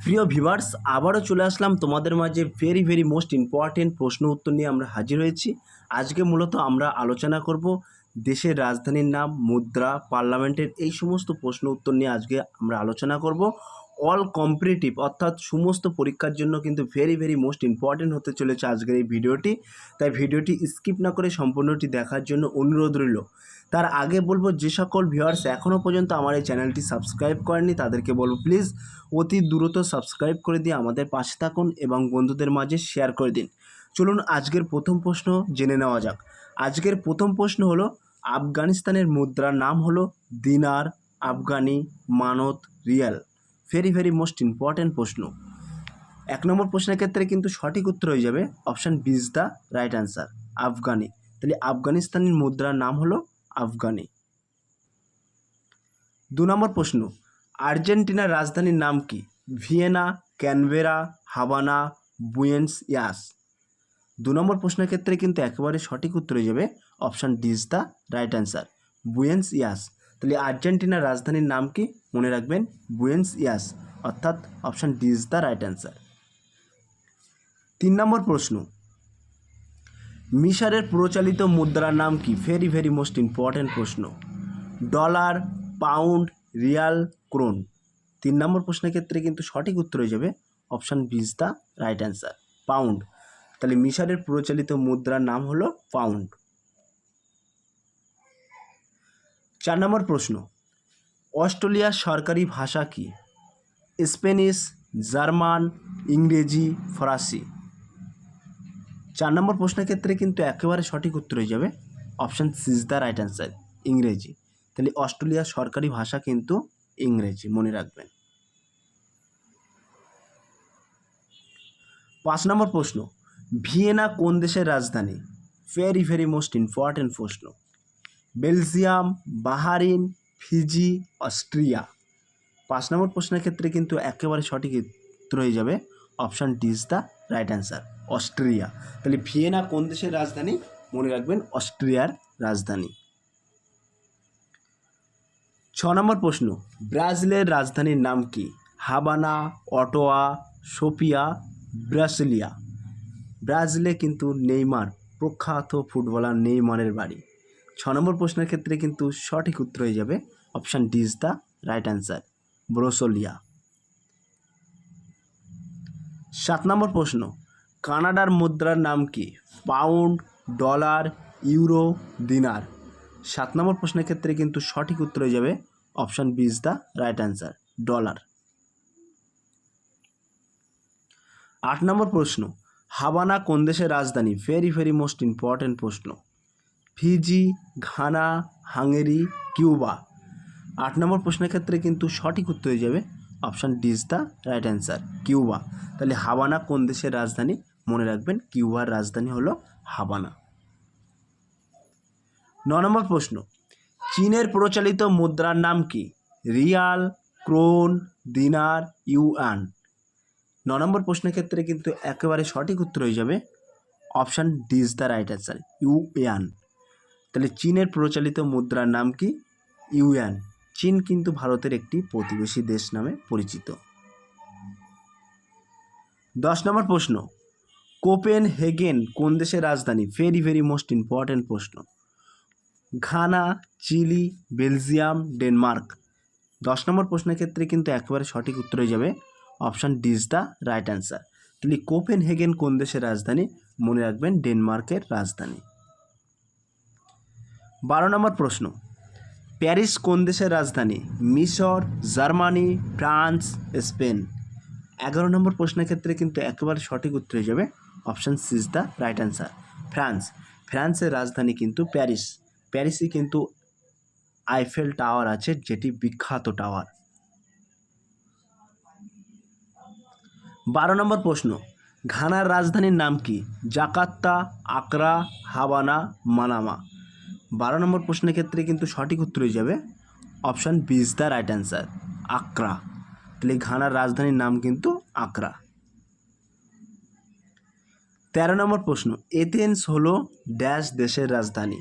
প্রিয় ভিভার্স আবারও চলে আসলাম তোমাদের মাঝে ভেরি ভেরি মোস্ট ইম্পর্টেন্ট প্রশ্ন উত্তর নিয়ে আমরা হাজির হয়েছি। আজকে মূলত আমরা আলোচনা করব দেশের রাজধানীর নাম, মুদ্রা, পার্লামেন্টের এই সমস্ত প্রশ্ন উত্তর নিয়ে আজকে আমরা আলোচনা করব। অল কম্পিটিটিভ অর্থাৎ সমস্ত পরীক্ষার জন্য কিন্তু ভেরি ভেরি মোস্ট ইম্পর্টেন্ট হতে চলেছে আজকের এই ভিডিওটি। তাই ভিডিওটি স্কিপ না করে সম্পূর্ণটি দেখার জন্য অনুরোধ রইল। তার আগে বলব, যে সকল ভিউয়ার্স এখনও পর্যন্ত আমার এই চ্যানেলটি সাবস্ক্রাইব করেনি তাদেরকে বলব প্লিজ অতি দ্রুত সাবস্ক্রাইব করে দিয়ে আমাদের পাশে থাকুন এবং বন্ধুদের মাঝে শেয়ার করে দিন। চলুন আজকের প্রথম প্রশ্ন জেনে নেওয়া যাক। আজকের প্রথম প্রশ্ন হলো, আফগানিস্তানের মুদ্রার নাম হলো dinar afghani manat riyal. Very very most important প্রশ্ন। এক নম্বর প্রশ্নের ক্ষেত্রে কিন্তু সঠিক উত্তর হয়ে যাবে option B is the right answer afghani. তাহলে আফগানিস্তানের মুদ্রার নাম হলো আফগানি। দু নম্বর প্রশ্ন, আর্জেন্টিনার রাজধানীর নাম কি? Vienna, Canberra Havana Buenos, Aires. দু নম্বর প্রশ্নের ক্ষেত্রে কিন্তু একেবারে সঠিক উত্তর হয়ে যাবে option D is the right answer Buenos, Aires. তাহলে আর্জেন্টিনার রাজধানীর নাম কি? মনে রাখবেন, বুয়েন্স ইয়াস, অর্থাৎ option D is the right answer. তিন নম্বর প্রশ্ন। মিশরের প্রচলিত মুদ্রার নাম কি? ভেরি ভেরি মোস্ট ইম্পর্ট্যান্ট প্রশ্ন। Dollar, pound, riyal, krone. তিন নম্বর প্রশ্নের ক্ষেত্রে কিন্তু সঠিক উত্তর হয়ে যাবে, option B is the right answer, pound. তাহলে মিশরের প্রচলিত মুদ্রার নাম হলো পাউন্ড। চার নম্বর প্রশ্ন অস্ট্রেলিয়ার সরকারি ভাষা কি? স্প্যানিশ জার্মান, ইংরেজি, ফরাসি। চার নম্বর প্রশ্নের ক্ষেত্রে কিন্তু একেবারে সঠিক উত্তর হয়ে যাবে option C is the right answer, ইংরেজি। তাহলে অস্ট্রেলিয়ার সরকারি ভাষা কিন্তু ইংরেজি, মনে রাখবেন। পাঁচ নম্বর প্রশ্ন, ভিয়েনা কোন দেশের রাজধানী? ভেরি ভেরি মোস্ট ইম্পর্ট্যান্ট প্রশ্ন। Belgium, Bahrain, Fiji, Austria. পাঁচ নম্বর প্রশ্নের ক্ষেত্রে কিন্তু একেবারে সঠিক উত্তর হয়ে যাবে option D is the right answer, Austria. তাহলে ভিয়েনা কোন দেশের রাজধানী? মনে রাখবেন অস্ট্রিয়ার রাজধানী। ছ নম্বর প্রশ্ন, ব্রাজিলের রাজধানীর নাম কি? Havana, Ottawa, Sofia, Brasilia. ব্রাজিলে কিন্তু নেইমার, প্রখ্যাত ফুটবলার নেইমারের বাড়ি। ছ নম্বর প্রশ্নের ক্ষেত্রে কিন্তু সঠিক উত্তর হয়ে যাবে option D is the right answer. Brasilia. সাত নম্বর প্রশ্ন, কানাডার মুদ্রার নাম কি? Pound, dollar, euro, dinar. সাত নম্বর প্রশ্নের ক্ষেত্রে কিন্তু সঠিক উত্তর হয়ে যাবে option B is the right answer, dollar. আট নম্বর প্রশ্ন হাবানা কোন দেশের রাজধানী? ভেরি ভেরি মোস্ট ইম্পর্ট্যান্ট প্রশ্ন। Fiji, Ghana, Hungary, Cuba. আট নম্বর প্রশ্নের ক্ষেত্রে কিন্তু সঠিক উত্তর হয়ে যাবে option D is the right answer, Cuba. তাহলে হাবানা কোন দেশের রাজধানী? মনে রাখবেন কিউবার রাজধানী হলো হাবানা। ন নম্বর প্রশ্ন, চীনের প্রচলিত মুদ্রার নাম কি? Riyal, krone, dinar, yuan. ন নম্বর প্রশ্নের ক্ষেত্রে কিন্তু একেবারে সঠিক উত্তর হয়ে যাবে option D is the right answer, yuan. তাহলে চীনের প্রচলিত মুদ্রার নাম কি? ইউয়ান। চীন কিন্তু ভারতের একটি প্রতিবেশী দেশ নামে পরিচিত। দশ নম্বর প্রশ্ন। কোপেন হেগেন কোন দেশের রাজধানী? ভেরি ভেরি মোস্ট ইম্পর্ট্যান্ট প্রশ্ন। Ghana, Chile, Belgium, Denmark. দশ নম্বর প্রশ্নের ক্ষেত্রে কিন্তু একেবারে সঠিক উত্তর হয়ে যাবে option D is the right answer. তাহলে কোপেন হেগেন কোন দেশের রাজধানী? মনে রাখবেন ডেনমার্কের রাজধানী। বারো নম্বর প্রশ্ন। প্যারিস কোন দেশের রাজধানী? মিশর, জার্মানি, ফ্রান্স, স্পেন। এগারো নম্বর প্রশ্নের ক্ষেত্রে কিন্তু একেবারে সঠিক উত্তর হয়ে যাবে option C is the right answer. France. ফ্রান্সের রাজধানী কিন্তু প্যারিস। প্যারিসে কিন্তু আইফেল টাওয়ার আছে, যেটি বিখ্যাত টাওয়ার। বারো নম্বর প্রশ্ন, ঘানার রাজধানীর নাম কি? Jakarta, Accra Havana Manama. বারো নম্বর প্রশ্নের ক্ষেত্রে কিন্তু সঠিক উত্তর হয়ে যাবে option B is the right answer, Accra. তাহলে ঘানার রাজধানীর নাম কিন্তু আকরা। তেরো নম্বর প্রশ্ন, এথেন্স হলো ড্যাশ দেশের রাজধানী,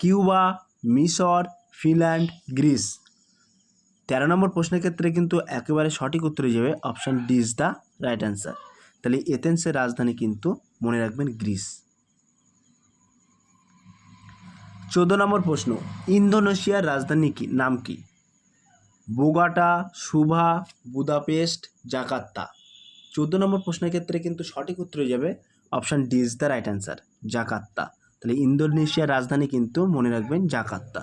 কিউবা, মিশর, ফিনল্যান্ড, গ্রিস। তেরো নম্বর প্রশ্নের ক্ষেত্রে কিন্তু একেবারে সঠিক উত্তর হয়ে যাবে option D is the right answer. তাহলে এথেন্সের রাজধানী কিন্তু মনে রাখবেন গ্রিস। চোদ্দ নম্বর প্রশ্ন, ইন্দোনেশিয়ার রাজধানী কি? নাম কি? Bogota, Suva, Budapest, Jakarta. চোদ্দ নম্বর প্রশ্নের ক্ষেত্রে কিন্তু সঠিক উত্তর হয়ে যাবে option D is the right answer, Jakarta. তাহলে ইন্দোনেশিয়ার রাজধানী কিন্তু মনে রাখবেন জাকার্তা।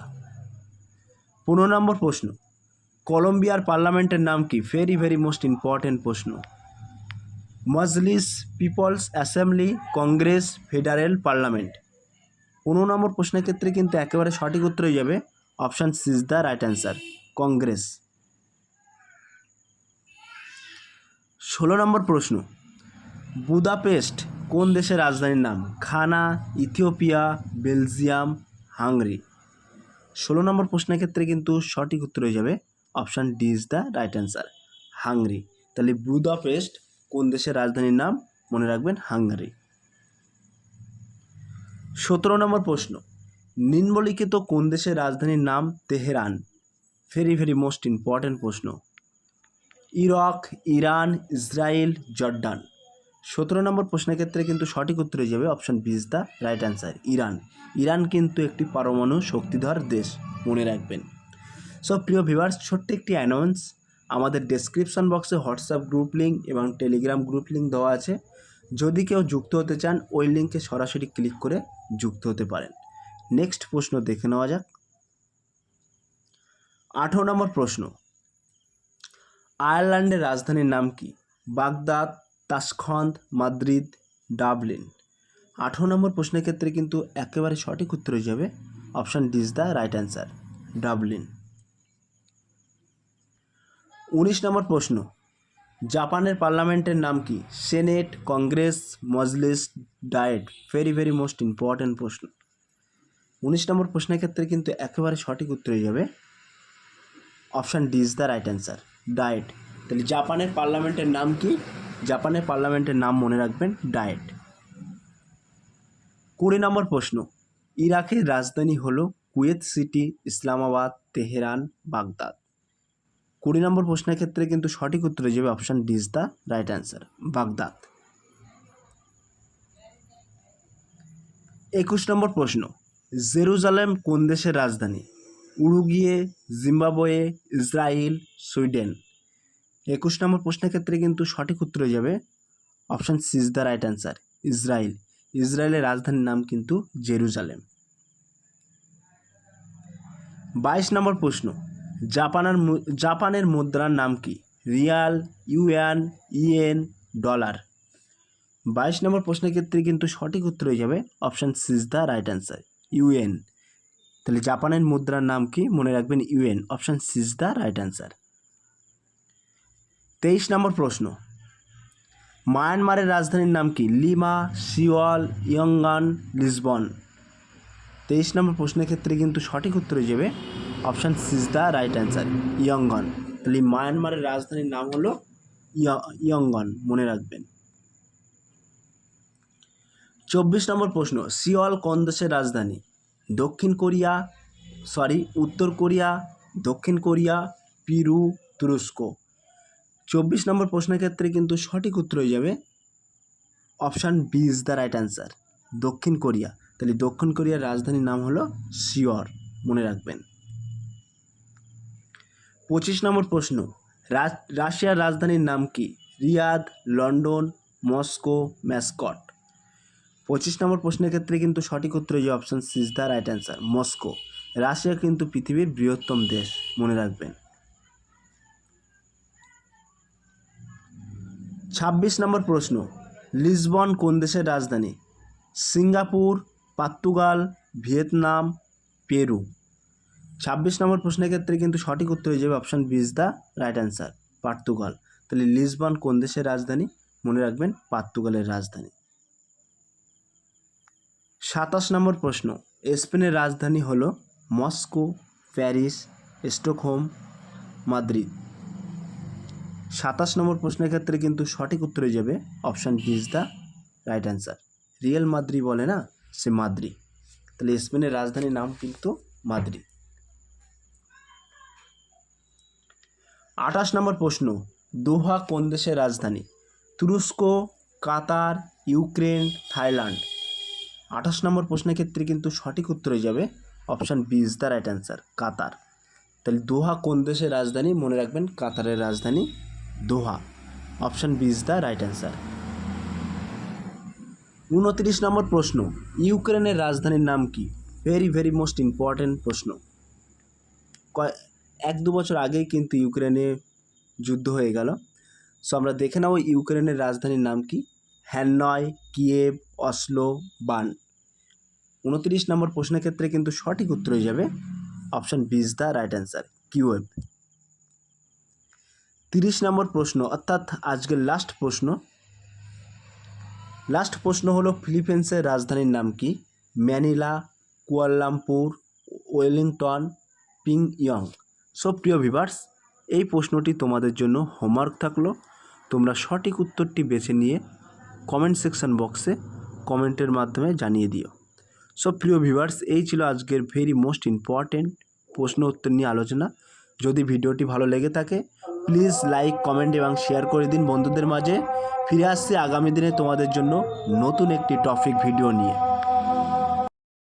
পনেরো নম্বর প্রশ্ন, কলম্বিয়ার পার্লামেন্টের নাম কি? ভেরি ভেরি মোস্ট ইম্পর্টেন্ট প্রশ্ন। মজলিস, people's assembly, congress, federal parliament. পনেরো নম্বর প্রশ্নের ক্ষেত্রে কিন্তু একেবারে সঠিক উত্তর হয়ে যাবে option C is the right answer, congress. ষোলো নম্বর প্রশ্ন, বুদাপেস্ট কোন দেশের রাজধানীর নাম? Ghana, Ethiopia, Belgium, Hungary. ষোলো নম্বর প্রশ্নের ক্ষেত্রে কিন্তু সঠিক উত্তর হয়ে যাবে option D is the right answer, Hungary. তাহলে বুদাপেস্ট কোন দেশের রাজধানীর নাম? মনে রাখবেন হাঙ্গারি। সতেরো নম্বর প্রশ্ন, নিম্নলিখিত কোন দেশের রাজধানীর নাম Tehran? Very very most important প্রশ্ন। Iraq, Iran, Israel, Jordan. সতেরো নম্বর প্রশ্নের ক্ষেত্রে কিন্তু সঠিক উত্তর হয়ে যাবে option B is the right answer Iran. Iran কিন্তু একটি পারমাণু শক্তিধর দেশ, মনে রাখবেন। সো প্রিয় ভিভার্স ছোট্ট একটি অ্যানাউন্স আমাদের ডেসক্রিপশন বক্সে হোয়াটসঅ্যাপ গ্রুপ লিঙ্ক এবং টেলিগ্রাম গ্রুপ লিঙ্ক দেওয়া আছে। যদি কেউ যুক্ত হতে চান, ওই লিঙ্কে সরাসরি ক্লিক করে যুক্ত হতে পারেন। নেক্সট প্রশ্ন দেখে নেওয়া যাক। আঠেরো নম্বর প্রশ্ন। আয়ারল্যান্ডের রাজধানীর নাম কি? Baghdad, Tashkent, Madrid, Dublin. আঠেরো নম্বর প্রশ্নের ক্ষেত্রে কিন্তু একেবারে সঠিক উত্তর হয়ে যাবে। Option D is the right answer, Dublin. উনিশ নম্বর প্রশ্ন। জাপানের পার্লামেন্টের নাম কি? সেনেট, কংগ্রেস, মজলিস, diet. Very very most important প্রশ্ন। উনিশ নম্বর প্রশ্নের ক্ষেত্রে কিন্তু একেবারে সঠিক উত্তর হয়ে যাবে। Option D is the right answer diet তাহলে জাপানের পার্লামেন্টের নাম কি? জাপানের পার্লামেন্টের নাম মনে রাখবেন ডায়েট কুড়ি নম্বর প্রশ্ন। ইরাকের রাজধানী হলো Kuwait City, Islamabad, Tehran, Baghdad. কুড়ি নম্বর প্রশ্নের ক্ষেত্রে কিন্তু সঠিক উত্তর হয়ে যাবে option D is the right answer Baghdad. একুশ নম্বর প্রশ্ন, জেরুজালেম কোন দেশের রাজধানী? Uruguay, Zimbabwe Israel Sweden. একুশ নম্বর প্রশ্নের ক্ষেত্রে কিন্তু সঠিক উত্তর হয়ে যাবে option C is the right answer Israel ইসরায়েলের রাজধানীর নাম কিন্তু জেরুজালেম। বাইশ নম্বর প্রশ্ন জাপানের জাপানের মুদ্রার নাম কি? Riyal yuan yen, dollar. বাইশ নম্বর প্রশ্নের ক্ষেত্রে কিন্তু সঠিক উত্তর হয়ে যাবে option C is the right answer yuan তাহলে জাপানের মুদ্রার নাম কি? মনে রাখবেন yuan option C is the right answer. তেইশ নম্বর প্রশ্ন, মায়ানমারের রাজধানীর নাম কি? Lima Seoul Yangon, Lisbon. তেইশ নম্বর প্রশ্নের ক্ষেত্রে কিন্তু সঠিক উত্তর হয়ে যাবে option C is the right answer Yangon তাহলে মায়ানমারের রাজধানীর নাম হলো ইয়- ইয়ঙ্গন মনে রাখবেন। চব্বিশ নম্বর প্রশ্ন, সিওল কোন দেশের রাজধানী? দক্ষিণ কোরিয়া সরি উত্তর কোরিয়া, দক্ষিণ কোরিয়া, পিরু, তুরস্ক। চব্বিশ নম্বর প্রশ্নের ক্ষেত্রে কিন্তু সঠিক উত্তর হয়ে যাবে। Option B is the right answer দক্ষিণ কোরিয়া। তাহলে দক্ষিণ কোরিয়ার রাজধানীর নাম হলো সিওর, মনে রাখবেন। পঁচিশ নম্বর প্রশ্ন রাশিয়ার রাজধানীর নাম কি? Riyadh, London, Moscow, Muscat. পঁচিশ নম্বর প্রশ্নের ক্ষেত্রে কিন্তু সঠিক উত্তর হয়ে option C is the right answer Moscow. Russia কিন্তু পৃথিবীর বৃহত্তম দেশ, মনে রাখবেন। ছাব্বিশ নম্বর প্রশ্ন, লিসবন কোন দেশের রাজধানী? Singapore, Portugal, Vietnam, Peru. ছাব্বিশ নম্বর প্রশ্নের ক্ষেত্রে কিন্তু সঠিক উত্তর হয়ে যাবে option B is the right answer Portugal. তাহলে লিসবন কোন দেশের রাজধানী? মনে রাখবেন পর্তুগালের রাজধানী। সাতাশ নম্বর প্রশ্ন, স্পেনের রাজধানী হলো মস্কো, প্যারিস, স্টকহোম, মাদ্রিদ। সাতাশ নম্বর প্রশ্নের ক্ষেত্রে কিন্তু সঠিক উত্তর হয়ে যাবে option D is the right answer Real Madrid বলে না, সে মাদ্রি তাহলে স্পেনের রাজধানীর নাম কিন্তু মাদ্রি আঠাশ নম্বর প্রশ্ন, দোহা কোন দেশের রাজধানী? তুরস্ক, কাতার, ইউক্রেন, থাইল্যান্ড। আঠাশ নম্বর প্রশ্নের ক্ষেত্রে কিন্তু সঠিক উত্তর হয়ে যাবে option B is the right answer, Qatar. তাহলে দোহা কোন দেশের রাজধানী? মনে রাখবেন কাতারের রাজধানী Doha. Option B is the right answer. উনত্রিশ নম্বর প্রশ্ন, ইউক্রেনের রাজধানীর নাম কি? ভেরি ভেরি মোস্ট ইম্পর্ট্যান্ট প্রশ্ন। এক দু বছর আগেই কিন্তু ইউক্রেনে যুদ্ধ হয়ে গেল। সো আমরা দেখে নেব ইউক্রেনের রাজধানীর নাম কি? হ্যানয়, কিয়েভ, অসলো বান উনত্রিশ নম্বর প্রশ্নের ক্ষেত্রে কিন্তু সঠিক উত্তর হয়ে যাবে option B is the right answer কিউএব তিরিশ নম্বর প্রশ্ন, অর্থাৎ আজকের লাস্ট প্রশ্ন। লাস্ট প্রশ্ন হলো ফিলিপিন্সের রাজধানীর নাম কি? ম্যানিলা, কুয়ালালামপুর, ওয়েলিংটন পিং ইয়ং সো প্রিয় ভিভার্স এই প্রশ্নটি তোমাদের জন্য হোমওয়ার্ক থাকল। তোমরা সঠিক উত্তরটি বেছে নিয়ে কমেন্ট সেকশন বক্সে কমেন্টের মাধ্যমে জানিয়ে দিও। সো প্রিয় ভিভার্স এই ছিল আজকের ভেরি মোস্ট ইম্পর্টেন্ট প্রশ্ন উত্তর নিয়ে আলোচনা। যদি ভিডিওটি ভালো লেগে থাকে প্লিজ লাইক কমেন্ট এবং শেয়ার করে দিন বন্ধুদের মাঝে। ফিরে আসছে আগামী দিনে তোমাদের জন্য নতুন একটি টপিক ভিডিও নিয়ে।